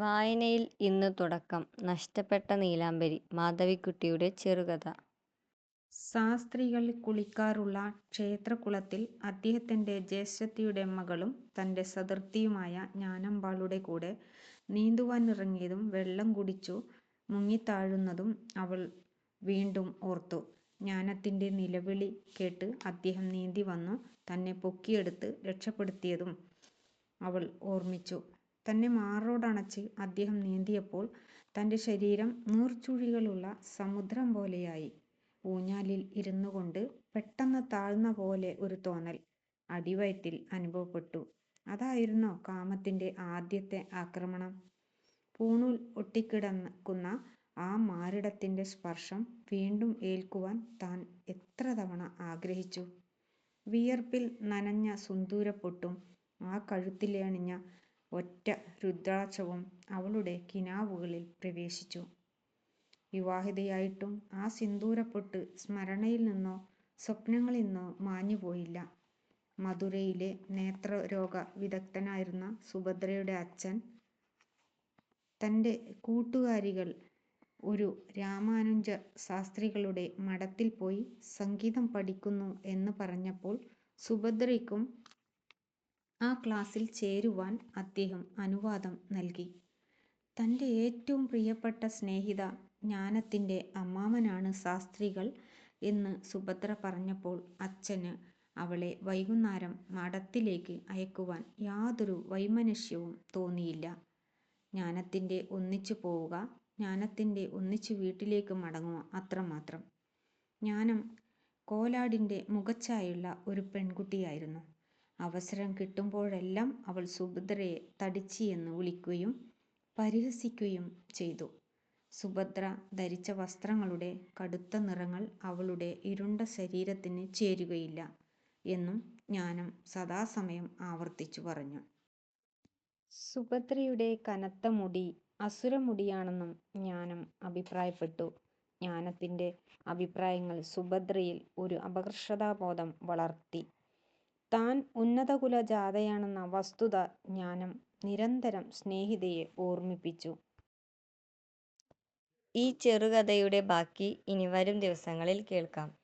വായനയിൽ ഇന്ന് തുടക്കം നഷ്ടപ്പെട്ട നീലാംബരി മാധവിക്കുട്ടിയുടെ ചെറുകഥ ശാസ്ത്രികൾ കുളിക്കാറുള്ള ക്ഷേത്രകുളത്തിൽ അദ്ദേഹത്തിന്റെ ജ്യേഷ്ഠത്തിയുടെ മകളും തന്റെ സതൃപ്തിയുമായ ജ്ഞാനാംബാളുടെ കൂടെ നീന്തുവാൻ ഇറങ്ങിയതും വെള്ളം കുടിച്ചു മുങ്ങിത്താഴുന്നതും അവൾ വീണ്ടും ഓർത്തു. ജ്ഞാനത്തിന്റെ നിലവിളി കേട്ട് അദ്ദേഹം നീന്തി വന്നു തന്നെ പൊക്കിയെടുത്ത് രക്ഷപ്പെടുത്തിയതും അവൾ ഓർമ്മിച്ചു. തന്നെ മാറോടണച്ച് അദ്ദേഹം നീന്തിയപ്പോൾ തന്റെ ശരീരം നീർച്ചുഴികളുള്ള സമുദ്രം പോലെയായി. ഊഞ്ഞാലിൽ ഇരുന്നുകൊണ്ട് പെട്ടെന്ന് താഴ്ന്ന പോലെ ഒരു തോന്നൽ അടിവയറ്റിൽ അനുഭവപ്പെട്ടു. അതായിരുന്നോ കാമത്തിന്റെ ആദ്യത്തെ ആക്രമണം? പൂണൂൽ ഒട്ടിക്കിടക്കുന്ന ആ മാറിടത്തിന്റെ സ്പർശം വീണ്ടും ഏൽക്കുവാൻ താൻ എത്ര തവണ ആഗ്രഹിച്ചു. വിയർപ്പിൽ നനഞ്ഞ സുന്ദൂരപ്പൊട്ടും ആ കഴുത്തിലണിഞ്ഞ ഒറ്റ രുദ്രാക്ഷവും അവളുടെ കിനാവുകളിൽ പ്രവേശിച്ചു. വിവാഹിതയായിട്ടും ആ സിന്ദൂരപ്പൊട്ട് സ്മരണയിൽ നിന്നോ സ്വപ്നങ്ങളിൽ നിന്നോ മാഞ്ഞുപോയില്ല. മഥുരയിലെ നേത്രരോഗ വിദഗ്ദ്ധനായിരുന്ന സുഭദ്രയുടെ അച്ഛൻ തന്റെ കൂട്ടുകാരികൾ ഒരു രാമാനുജ ശാസ്ത്രികളുടെ മഠത്തിൽ പോയി സംഗീതം പഠിക്കുന്നു എന്ന് പറഞ്ഞപ്പോൾ സുഭദ്രയ്ക്കും ആ ക്ലാസ്സിൽ ചേരുവാൻ അദ്ദേഹം അനുവാദം നൽകി. തന്റെ ഏറ്റവും പ്രിയപ്പെട്ട സ്നേഹിത ജ്ഞാനത്തിന്റെ അമ്മാവനാണ് ശാസ്ത്രികൾ എന്ന് സുഭദ്ര പറഞ്ഞപ്പോൾ അച്ഛന് അവളെ വൈകുന്നേരം മഠത്തിലേക്ക് അയക്കുവാൻ യാതൊരു വൈമനസ്യവും തോന്നിയില്ല. ജ്ഞാനത്തിന്റെ ഒന്നിച്ചു പോവുക, ജ്ഞാനത്തിന്റെ ഒന്നിച്ചു വീട്ടിലേക്ക് മടങ്ങുക അത്രമാത്രം. ജ്ഞാനം കോലാടിന്റെ മുഖച്ഛായയുള്ള ഒരു പെൺകുട്ടിയായിരുന്നു. അവസരം കിട്ടുമ്പോഴെല്ലാം അവൾ സുഭദ്രയെ തടിച്ചി എന്ന് വിളിക്കുകയും പരിഹസിക്കുകയും ചെയ്തു. സുഭദ്ര ധരിച്ച വസ്ത്രങ്ങളുടെ കടുത്ത നിറങ്ങൾ അവളുടെ ഇരുണ്ട ശരീരത്തിന് ചേരുകയില്ല എന്നും ജ്ഞാനം സദാസമയം ആവർത്തിച്ചു പറഞ്ഞു. സുഭദ്രയുടെ കനത്ത മുടി അസുരമുടിയാണെന്നും ജ്ഞാനം അഭിപ്രായപ്പെട്ടു. ജ്ഞാനത്തിന്റെ അഭിപ്രായങ്ങൾ സുഭദ്രയിൽ ഒരു അപകർഷതാബോധം വളർത്തി. താൻ ഉന്നതകുല ജാതയാണെന്ന വസ്തുത ജ്ഞാനം നിരന്തരം സ്നേഹിതയെ ഓർമ്മിപ്പിച്ചു. ഈ ചെറുകഥയുടെ ബാക്കി ഇനി വരും ദിവസങ്ങളിൽ കേൾക്കാം.